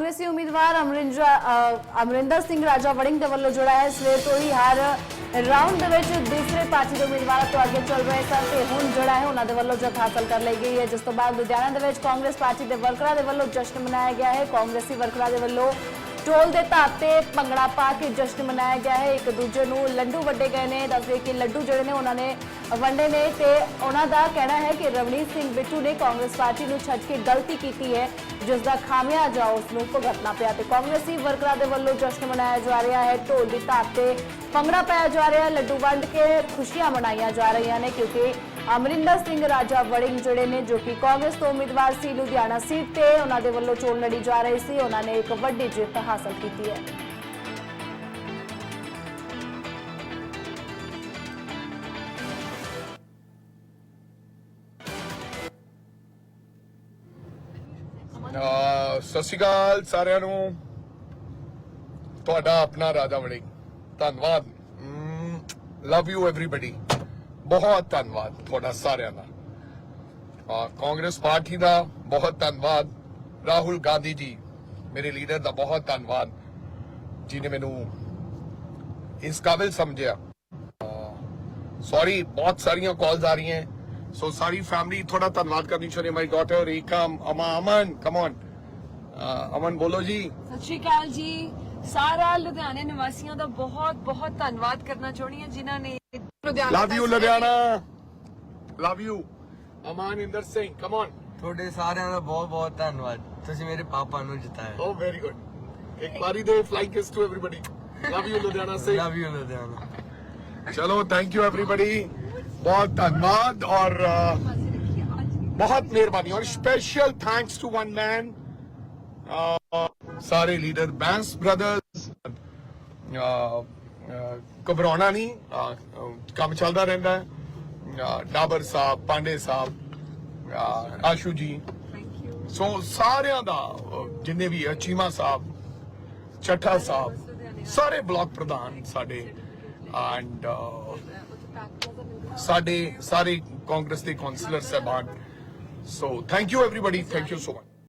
ਕਾਂਗਰਸੀ ਉਮੀਦਵਾਰ ਅਮਰਿੰਦਰ ਅਮਰਿੰਦਰ ਸਿੰਘ ਰਾਜਾ ਵੜਿੰਗ ਦੇ ਵੱਲੋਂ ਜਿਹੜਾ ਹੈ ਸਵੇਰ ਤੋਂ ਹੀ ਹਰ ਰਾਉਂਡ ਦੇ ਵਿੱਚ ਦੂਸਰੇ ਪਾਰਟੀ ਦੇ ਉਮੀਦਵਾਰਾਂ ਤੋਂ ਅੱਗੇ ਚੱਲ ਰਹੇ ਸਨ ਤੇ ਹੁਣ ਜਿਹੜਾ ਹੈ ਉਹਨਾਂ ਦੇ ਵੱਲੋਂ ਜਿੱਤ ਹਾਸਲ ਕਰ ਲਈ ਗਈ ਹੈ ਜਿਸ ਤੋਂ ਬਾਅਦ ਲੁਧਿਆਣਾ ਦੇ ਵਿੱਚ ਕਾਂਗਰਸ ਪਾਰਟੀ ਦੇ ਵਰਕਰਾਂ ਦੇ ਵੱਲੋਂ ਜਸ਼ਨ ਮਨਾਇਆ ਗਿਆ ਹੈ ਕਾਂਗਰਸੀ ਵਰਕਰਾਂ ਦੇ ਵੱਲੋਂ ਢੋਲ ਦੇ ਧਾਤ ਤੇ ਭੰਗੜਾ ਪਾ ਕੇ ਜਸ਼ਨ ਮਨਾਇਆ ਗਿਆ ਹੈ। ਇੱਕ ਦੂਜੇ ਨੂੰ ਲੱਡੂ ਵੱਡੇ ਗਏ ਨੇ। ਦੱਸਦੇ ਕਿ ਲੱਡੂ ਜਿਹੜੇ ਨੇ ਉਹਨਾਂ ਨੇ ਵੰਡੇ ਨੇ ਤੇ ਉਹਨਾਂ ਦਾ ਕਹਿਣਾ ਹੈ ਕਿ ਰਵਨੀਤ ਸਿੰਘ ਬਿੱਟੂ ਨੇ ਕਾਂਗਰਸ ਪਾਰਟੀ ਨੂੰ ਛੱਡ ਕੇ ਗਲਤੀ ਕੀਤੀ ਹੈ। ਜਿਸ ਦਾ ਖਾਮਿਆਜਾ ਉਸ ਨੂੰ ਭੁਗਤਣਾ ਪਿਆ ਤੇ ਕਾਂਗਰਸੀ ਵਰਕਰਾਂ ਦੇ ਵੱਲੋਂ ਜਸ਼ਨ ਮਨਾਇਆ ਜਾ ਰਿਹਾ ਹੈ। ਢੋਲ ਦੀ ਧਾਰ ਤੇ ਭੰਗੜਾ ਪਾਇਆ ਜਾ ਰਿਹਾ ਹੈ। ਲੱਡੂ ਵੰਡ ਕੇ ਖੁਸ਼ੀਆਂ ਮਨਾਈਆਂ ਜਾ ਰਹੀਆਂ ਨੇ ਕਿਉਂਕਿ ਅਮਰਿੰਦਰ ਸਿੰਘ ਰਾਜਾ ਵੜਿੰਗ ਜਿਹੜੇ ਨੇ, ਜੋ ਕਿ ਕਾਂਗਰਸ ਤੋਂ ਉਮੀਦਵਾਰ ਸੀ, ਲੁਧਿਆਣਾ ਸੀਟ ਤੇ, ਉਹਨਾਂ ਦੇ ਵੱਲੋਂ ਚੋਣ ਲੜੀ ਜਾ ਰਹੀ ਸੀ। ਉਹਨਾਂ ਨੇ ਇੱਕ ਵੱਡੀ ਜਿੱਤ ਹਾਸਲ ਕੀਤੀ ਹੈ। ਸਤਿ ਸ਼੍ਰੀ ਅਕਾਲ ਸਾਰਿਆਂ ਨੂੰ। ਤੁਹਾਡਾ ਆਪਣਾ ਰਾਜਾ ਵੜਿੰਗ। ਧੰਨਵਾਦ। ਲਵ ਯੂ ਐਵਰੀਬਾਡੀ ਬਹੁਤ ਧੰਨਵਾਦ ਤੁਹਾਡਾ ਸਾਰਿਆਂ ਦਾ। ਅਹ ਕਾਂਗਰਸ ਪਾਰਟੀ ਦਾ ਬਹੁਤ ਧੰਨਵਾਦ। ਰਾਹੁਲ ਗਾਂਧੀ ਜੀ, ਮੇਰੇ ਲੀਡਰ ਦਾ ਬਹੁਤ ਧੰਨਵਾਦ, ਜਿਨੇ ਮੈਨੂੰ ਇਸ ਕਾਬਿਲ ਸਮਝਿਆ। ਸੌਰੀ ਬਹੁਤ ਸਾਰੀਆਂ ਕਾਲਸ ਆ ਰਹੀਆਂ। ਸੋ ਸਾਰੀ ਫੈਮਿਲੀ ਥੋੜਾ ਧੰਨਵਾਦ ਕਰਨੀ ਚਾਹੁੰਦੀ ਮਾਈ ਡਾਟਰ ਏਕਮ ਅਮਾ, ਅਮਨ ਕਮ ਔਨ ਅਮਨ, ਬੋਲੋ ਜੀ। ਸਤਿ ਸ਼੍ਰੀ ਅਕਾਲ ਜੀ। ਸਾਰਾ ਲੁਧਿਆਣੇ ਨਿਵਾਸੀਆਂ ਦਾ ਬਹੁਤ ਬਹੁਤ ਧੰਨਵਾਦ ਕਰਨਾ ਚਾਹੁੰਦੀ ਹਾਂ, ਜਿਨ੍ਹਾਂ ਨੇ love you Ludhiana. Love you Amaninder Singh come on ਤੁਹਾਡੇ ਸਾਰਿਆਂ ਦਾ ਬਹੁਤ ਬਹੁਤ ਧੰਨਵਾਦ। ਤੁਸੀਂ ਮੇਰੇ ਪਾਪਾ ਨੂੰ ਜਿਤਾਇਆ। ਓ ਵੈਰੀ ਗੁੱਡ ਇੱਕ ਵਾਰੀ ਦੇ flying kiss to everybody love you Ludhiana Singh. Love you Ludhiana. ਚਲੋ ਥੈਂਕ ਯੂ ਏਵਰੀਬਾਡੀ ਬਹੁਤ ਧੰਨਵਾਦ ਔਰ ਬਹੁਤ ਮਿਹਰਬਾਨੀ ਔਰ special thanks to one man ਸਾਰੇ ਲੀਡਰ ਬੈਂਸ ਬ੍ਰਦਰਸ ਘਬਰਾਉਣਾ ਨਹੀਂ ਅਹ, ਅਹ, ਕੰਮ ਚੱਲਦਾ ਰਹਿੰਦਾ ਹੈ ਅਹ, ਡਾਬਰ ਸਾਹਿਬ ਪਾਂਡੇ ਸਾਹਿਬ ਅਹ, ਆਸ਼ੂ ਜੀ ਸੋ ਸਾਰਿਆਂ ਦਾ ਅਹ, ਜਿੰਨੇ ਵੀ ਹੈ, ਚੀਮਾ ਸਾਹਿਬ ਚੱਠਾ ਸਾਹਿਬ ਸਾਰੇ ਬਲਾਕ ਪ੍ਰਧਾਨ ਸਾਡੇ ਐਂਡ ਸਾਡੇ ਸਾਰੇ ਕਾਂਗਰਸ ਦੇ ਕਾਉਂਸਲਰ ਸਹਿਬਾਨ so thank you everybody thank you so much